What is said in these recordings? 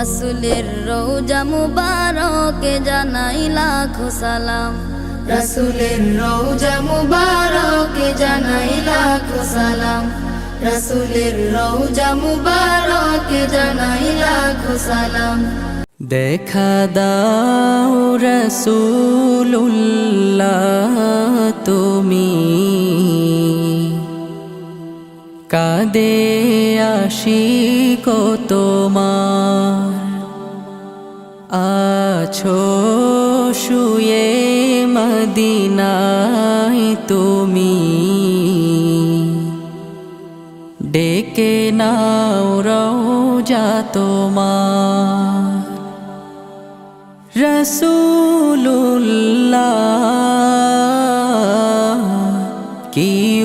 রসুলের রৌজা মুবারকে জানাই লাখো সালাম। রসুলের রৌজা মুবারকে জানাই লাখো সালাম। রসুলের রৌজা মুবারকে জানাই লাখো সালাম। দেখা দাও রসুল্লাহ তুমি কাদে আসি তোমার। আছো শুয়ে মদিনায় তুমি। ডেকে নাও রওজা তোমার। রসুল্লাহ কি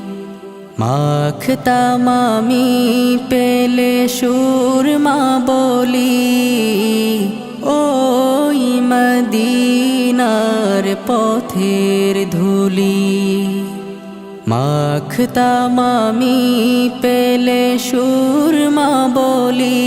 মাখতাম আমি পেলে সুরমা বলি ওই মদিনার পথের ধুলি। মাখতাম আমি পেলে সুরমা বলি